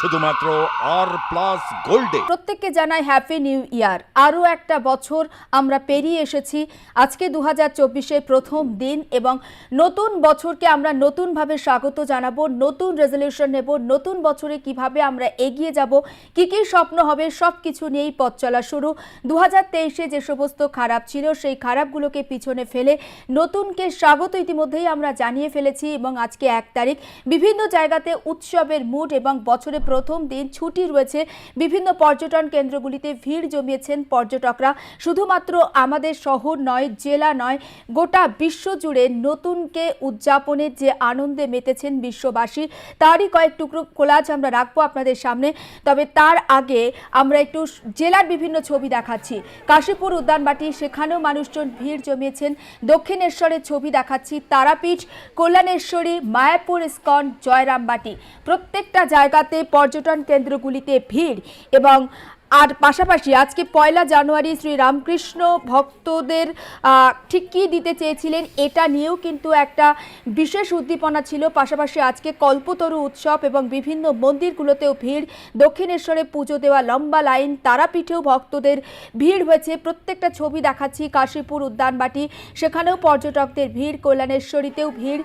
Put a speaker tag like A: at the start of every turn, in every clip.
A: শুধুমাত্র আর প্লাস গোল্ডে
B: প্রত্যেককে জানাই হ্যাপি নিউ ইয়ার আরও একটা বছর আমরা পেরিয়ে এসেছি। আজকে দু হাজার প্রথম দিন এবং নতুন বছরকে আমরা নতুনভাবে স্বাগত জানাব, নতুন রেজলিউশন নেব, নতুন বছরে কীভাবে আমরা এগিয়ে যাব, কি কি স্বপ্ন হবে সব কিছু নিয়েই পথ চলা শুরু। দু হাজার যে সমস্ত খারাপ ছিল, সেই খারাপগুলোকে পিছনে ফেলে নতুনকে স্বাগত ইতিমধ্যেই আমরা জানিয়ে ফেলেছি এবং আজকে এক তারিখ। বিভিন্ন জায়গাতে উৎসবের মুড এবং বছরের প্রথম দিন ছুটি রয়েছে। বিভিন্ন পর্যটন কেন্দ্রগুলিতে ভিড় জমিয়েছেন পর্যটকরা। শুধুমাত্র আমাদের শহর নয়, জেলা নয়, গোটা বিশ্ব জুড়ে নতুনকে উদযাপনের যে আনন্দে মেতেছেন বিশ্ববাসী, তারই কয়েক টুকরো কোলাজ আমরা রাখব আপনাদের সামনে। তবে তার আগে আমরা একটু জেলার বিভিন্ন ছবি দেখাচ্ছি। কাশীপুর উদ্যানবাটি, সেখানেও মানুষজন ভিড় জমিয়েছেন। দক্ষিণেশ্বরের ছবি দেখাচ্ছি, তারাপীঠ, কল্যাণেশ্বরী, মায়াপুর ইস্কন, জয়রামবাটি। প্রত্যেকটা জায়গাতে পর্যটন কেন্দ্রগুলিতে ভিড় এবং আর পাশাপাশি আজকে পয়লা জানুয়ারি শ্রী রামকৃষ্ণ ভক্তদের ঠিক কী দিতে চেয়েছিলেন এটা নিয়েও কিন্তু একটা বিশেষ উদ্দীপনা ছিল। পাশাপাশি আজকে কল্পতরু উৎসব এবং বিভিন্ন মন্দিরগুলোতেও ভিড়। দক্ষিণেশ্বরে পুজো দেওয়া লম্বা লাইন, তারাপীঠেও ভক্তদের ভিড় হয়েছে। প্রত্যেকটা ছবি দেখাচ্ছি, কাশীপুর উদ্যানবাটি, সেখানেও পর্যটকদের ভিড় কল্যাণেশ্বরীতেও ভিড়।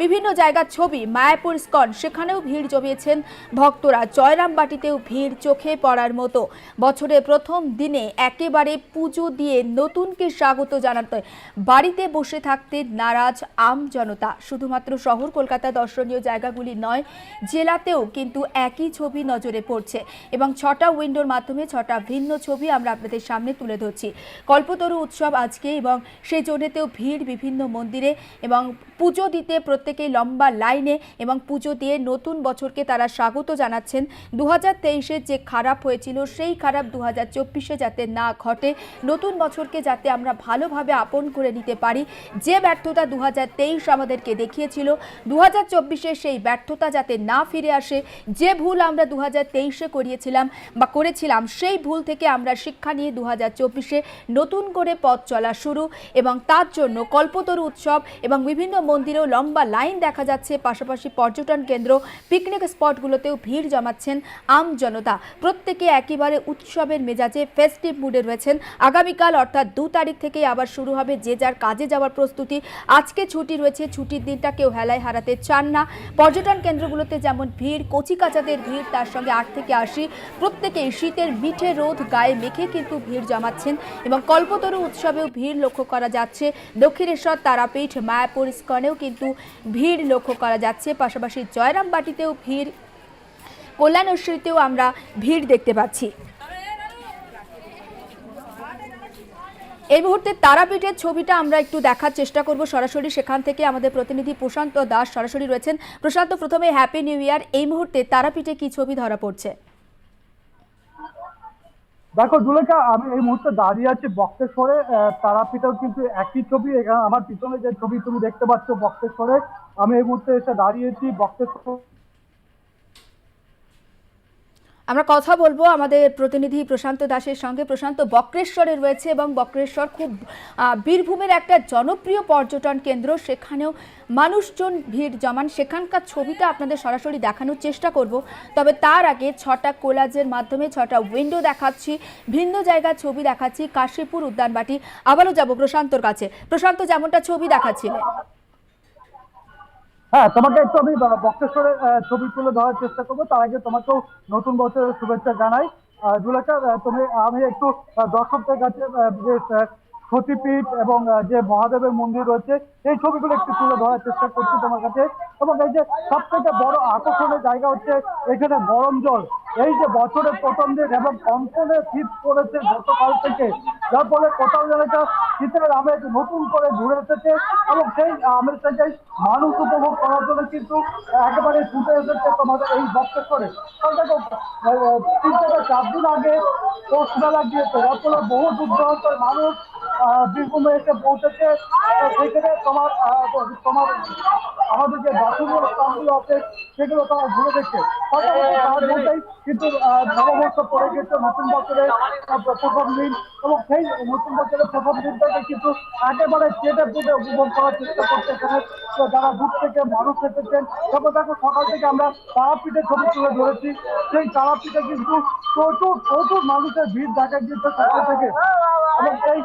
B: বিভিন্ন জায়গার ছবি, মায়াপুর স্কন, সেখানেও ভিড় জমিয়েছেন ভক্তরা। জয়রামবাটিতেও ভিড় চোখে পড়ার মতো। বছরের প্রথম দিনে একেবারে পুজো দিয়ে নতুনকে স্বাগত জানাতে, বাড়িতে বসে থাকতে নারাজ আম জনতা। শুধুমাত্র শহর কলকাতা দর্শনীয় জায়গাগুলি নয়, জেলাতেও কিন্তু একই ছবি নজরে পড়ছে এবং ছটা উইন্ডোর মাধ্যমে ছটা ভিন্ন ছবি আমরা আপনাদের সামনে তুলে ধরছি। কল্পতরু উৎসব আজকে এবং সেই জন্যতেও ভিড় বিভিন্ন মন্দিরে এবং পুজো দিতে প্রত্যেকেই লম্বা লাইনে এবং পুজো দিয়ে নতুন বছরকে তারা স্বাগত জানাচ্ছেন। দু হাজার যে খারাপ হয়েছিল সেই খারাপ দু হাজার যাতে না ঘটে, নতুন বছরকে যাতে আমরা ভালোভাবে আপন করে নিতে পারি, যে ব্যর্থতা দু হাজার তেইশ আমাদেরকে দেখিয়েছিল দু হাজার সেই ব্যর্থতা যাতে না ফিরে আসে, যে ভুল আমরা দু হাজার করিয়েছিলাম বা করেছিলাম, সেই ভুল থেকে আমরা শিক্ষা নিয়ে দু হাজার নতুন করে পথ চলা শুরু এবং তার জন্য কল্পতরু উৎসব এবং বিভিন্ন মন্দিরেও লম্বা লাইন দেখা যাচ্ছে, পাশাপাশি পর্যটন কেন্দ্র পিকনিক স্পটগুলোতেও ভিড় জমাচ্ছেন আম জনতা। প্রত্যেকে একেবারে উৎসবের মেজাজে ফেস্টিভ মুডে রয়েছেন। আগামীকাল অর্থাৎ দু তারিখ থেকেই আবার শুরু হবে যে যার কাজে যাওয়ার প্রস্তুতি। আজকে ছুটি রয়েছে, ছুটির দিনটা কেউ হেলায় হারাতে চান না। পর্যটন কেন্দ্রগুলোতে যেমন ভিড়, কচিকাচাদের ভিড়, তার সঙ্গে আট থেকে আশি। প্রত্যেকেই শীতের মিঠে রোদ গায়ে মেখে কিন্তু ভিড় জমাচ্ছেন এবং কল্পতরু উৎসবেও ভিড় লক্ষ্য করা যাচ্ছে। দক্ষিণেশ্বর, তারাপীঠ, মায়াপুর ইস্কনেও কিন্তু ভিড় লক্ষ্য করা যাচ্ছে। পাশাপাশি জয়রামবাটিতেও ভিড় কল্যাণেশ্বরীতেও আমরা ভিড় দেখতে পাচ্ছি। এই মুহূর্তে তারাপীঠের ছবিটা আমরা একটু দেখার চেষ্টা করব। সরাসরি সেখান থেকে আমাদের প্রতিনিধি প্রশান্ত দাস সরাসরি রয়েছেন। প্রশান্ত, প্রথমে হ্যাপি নিউ ইয়ার এই মুহূর্তে তারাপীঠে কি ছবি ধরা পড়ছে?
C: দেখো জুলেখা, আমি এই মুহূর্তে দাঁড়িয়ে আছি বক্তেশ্বরে। তারাপীঠেও কিন্তু একই ছবি। আমার পিছনে যে ছবি তুমি দেখতে পাচ্ছ বক্তেশ্বরে, আমি এই মুহূর্তে এসে দাঁড়িয়েছি বক্তেশ্বর
B: আমরা কথা বলব আমাদের প্রতিনিধি প্রশান্ত দাসের সঙ্গে। প্রশান্ত, বক্রেশ্বরে রয়েছে এবং বক্রেশ্বর খুব বীরভূমের একটা জনপ্রিয় পর্যটন কেন্দ্র। সেখানেও মানুষজন ভিড় জমান। সেখানকার ছবিটা আপনাদের সরাসরি দেখানোর চেষ্টা করব। তবে তার আগে ছটা কোলাজের মাধ্যমে ছটা উইন্ডো দেখাচ্ছি। ভিন্ন জায়গার ছবি দেখাচ্ছি। কাশীপুর উদ্যানবাটি। আবারও যাব প্রশান্তর কাছে। প্রশান্ত, যেমনটা ছবি দেখাচ্ছিলেন
C: হ্যাঁ তোমাকে একটু আমি ব- বক্তেশ্বরের ছবি তুলে ধরার চেষ্টা করব। তার আগে তোমাকেও নতুন বছরের শুভেচ্ছা জানাই। জুলেখা তুমি, আমি একটু দর্শকদের কাছে যে সতীপীঠ এবং যে মহাদেবের মন্দির রয়েছে, এই ছবিগুলো একটু তুলে ধরার চেষ্টা করছি তোমার কাছে। এবং এই যে সব থেকে বড় আকর্ষণের জায়গা হচ্ছে এখানে গরম জল। এই যে বছরের প্রথম দিন এবং কনকনে শীত পড়েছে গতকাল থেকে। যার ফলে কোথাও যেন একটা শীতের আমেজ নতুন করে ঘুরে এসেছে এবং সেই আমেজটাকে মানুষ উপভোগ করার জন্য কিন্তু একেবারে ছুটে এসেছে তোমাদের এই বক্তেশ্বরে কারণ দেখো তিন থেকে চার দিন আগে পোস্ট মেলা গিয়েছে বহু দূর দূরান্তের মানুষ বীরভূমে এসে পৌঁছেছে সেখানে তোমার তোমার আমাদের যে দর্শনীয় স্থানগুলো আছে সেগুলো তারা ঘুরে দেখছে কিন্তু নববর্ষ পড়ে গেছে নতুন বছরের আহ, প্রথম দিন এবং সেই নতুন বছরের প্রথম দিনটাকে কিন্তু একেবারে চেটে পুটে উপভোগ করার চেষ্টা করছে এখানে। যারা দূর থেকে মানুষ এসেছেন তারপর দেখো সকাল থেকে আমরা তারাপীঠের ছবি তুলে ধরেছি। সেই তারাপীঠে কিন্তু প্রচুর প্রচুর মানুষের ভিড় দেখা গিয়েছে সকাল থেকে। এবং সেই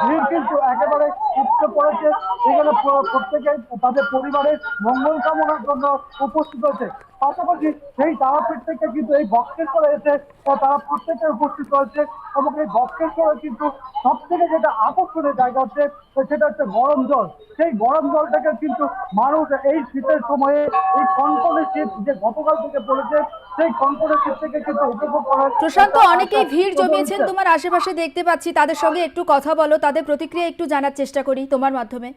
C: ভিড় কিন্তু একেবারে উঠতে পড়েছে। এখানে প্রত্যেকে তাদের পরিবারের মঙ্গল কামনার জন্য উপস্থিত হয়েছে। পাশাপাশি সেই তারাপীঠ থেকে কিন্তু এই বক্সেশ্বরে এসে তারা প্রত্যেকে উপস্থিত হয়েছে এবং এই বক্সেশ্বরে কিন্তু সব থেকে যেটা আকর্ষণের জায়গা হচ্ছে সেটা হচ্ছে গরম জল। সেই গরম জলটাকে কিন্তু মানুষ এই শীতের সময়ে এই কনকনে শীত যে গতকাল থেকে পড়েছে সেই কনকনে শীত থেকে কিন্তু উপভোগ করার
B: প্রশান্ত অনেকেই ভিড় জমিয়েছেন। তোমার আশেপাশে দেখতে পাচ্ছি তাদের সঙ্গে একটু কথা বলো তাদের প্রতিক্রিয়া একটু জানার চেষ্টা করি তোমার মাধ্যমে।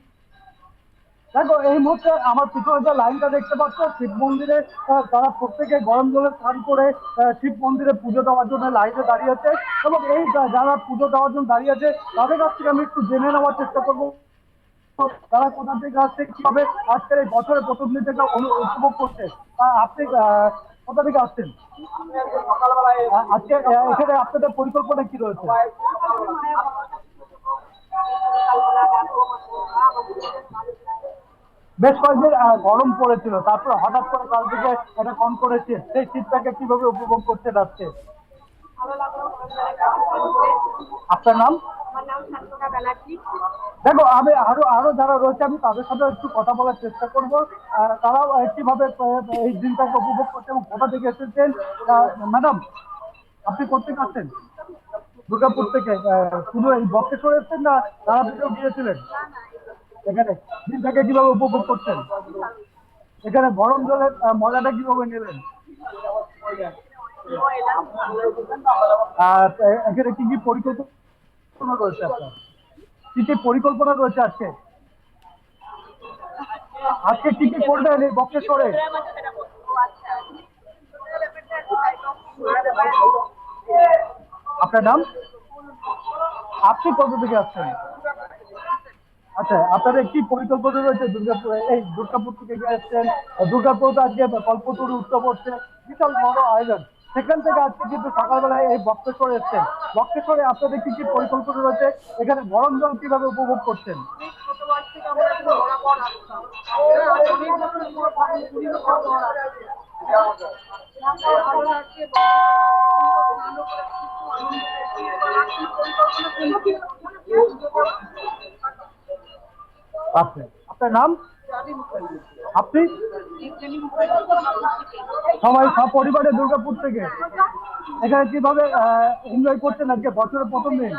C: দেখো, এই মুহূর্তে আমার পিছনে যে লাইনটা দেখতে পাচ্ছ, শিব মন্দিরে তারা প্রত্যেকে গরম জলে স্নান করে শিব মন্দিরে পুজো দেওয়ার জন্য লাইনে দাঁড়িয়ে আছে এবং এই যারা পুজো দেওয়ার জন্য দাঁড়িয়ে আছে, তাদের কাছ থেকে আমি একটু জেনে নেওয়ার চেষ্টা করব। তারা কোথা থেকে আসছে, কীভাবে আজকের এই বছরের প্রথম দিন থেকে উপভোগ করছে? আপনি কোথা থেকে আসছেন? আজকে এখানে আপনাদের পরিকল্পনা কি রয়েছে? বেশ কয়েকদিন গরম পড়েছিল। তারপরে হঠাৎ করে কাল থেকে এটা কম করেছে। সেই শীতটাকে কীভাবে উপভোগ করতে যাচ্ছে? আপনার নাম? দেখো আমি আরও আরও যারা রয়েছে আমি তাদের সাথে একটু কথা বলার চেষ্টা করব। তারাও কীভাবে এই দিনটাকে উপভোগ করছে এবং কোথা থেকে এসেছেন? ম্যাডাম আপনি কোথেকে আসছেন? দুর্গাপুর থেকে শুধু এই বক্সেশ্বর এসেছেন না তারাপীঠেও গিয়েছিলেন? এখানে দিনটাকে কীভাবে উপভোগ করছেন? এখানে গরম জলের মজাটা কীভাবে নেবেন? আর এখানে কি কি পরিকল্পনা রয়েছে আপনার? কি কি পরিকল্পনা রয়েছে আজকে? আজকে কি কি করবেন এই বক্রেশ্বরে? আপনার নাম? আপনি কত থেকে আসছেন? আচ্ছা আপনাদের কি পরিকল্পনা রয়েছে? দুর্গাপুরে এই দুর্গাপুর থেকে আসছেন? দুর্গাপুর আজকে কল্পতরু উৎসব হচ্ছে, বিশাল বড় আয়োজন। সেখান থেকে আজকে কিন্তু সকালবেলায় এই বক্রেশ্বরে এসছেন। বক্রেশ্বরে আপনাদের কি কি পরিকল্পনা রয়েছে? এখানে গরম জল কীভাবে উপভোগ করছেন?
D: একটু পরিকল্পনা
C: আচ্ছা আপনার নাম? আপনি? সবাই, সব পরিবারে দুর্গাপুর থেকে। এখানে কীভাবে এনজয় করছেন আজকে বছরের প্রথম দিন?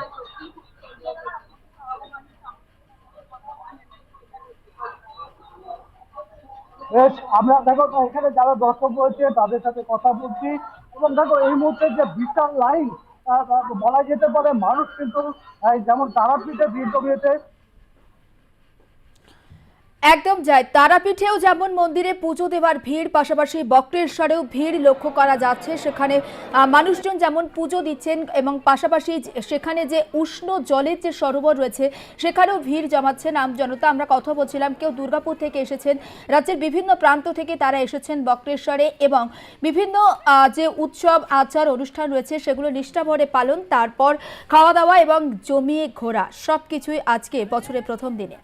C: বেশ, আমরা দেখো, এখানে যারা দর্শক রয়েছে, তাদের সাথে কথা বলছি। এবং দেখো, এই মুহূর্তে যে বিশাল লাইন বলা যেতে পারে, মানুষ কিন্তু যেমন তারাপীঠে জমিয়েছে
B: একদম যায়। তারাপীঠেও যেমন মন্দিরে পুজো দেওয়ার ভিড়, পাশাপাশি বক্রেশ্বরেও ভিড় লক্ষ্য করা যাচ্ছে। সেখানে মানুষজন যেমন পুজো দিচ্ছেন এবং পাশাপাশি সেখানে যে উষ্ণ জলের যে সরোবর রয়েছে, সেখানেও ভিড় জমাচ্ছেন আমজনতা আমরা কথা বলছিলাম, কেউ দুর্গাপুর থেকে এসেছেন, রাজ্যের বিভিন্ন প্রান্ত থেকে তারা এসেছেন বক্রেশ্বরে এবং বিভিন্ন যে উৎসব, আচার, অনুষ্ঠান রয়েছে, সেগুলো নিষ্ঠাভরে পালন, তারপর খাওয়া দাওয়া এবং জমিয়ে ঘোরা। সব কিছুই আজকে বছরের প্রথম দিনে।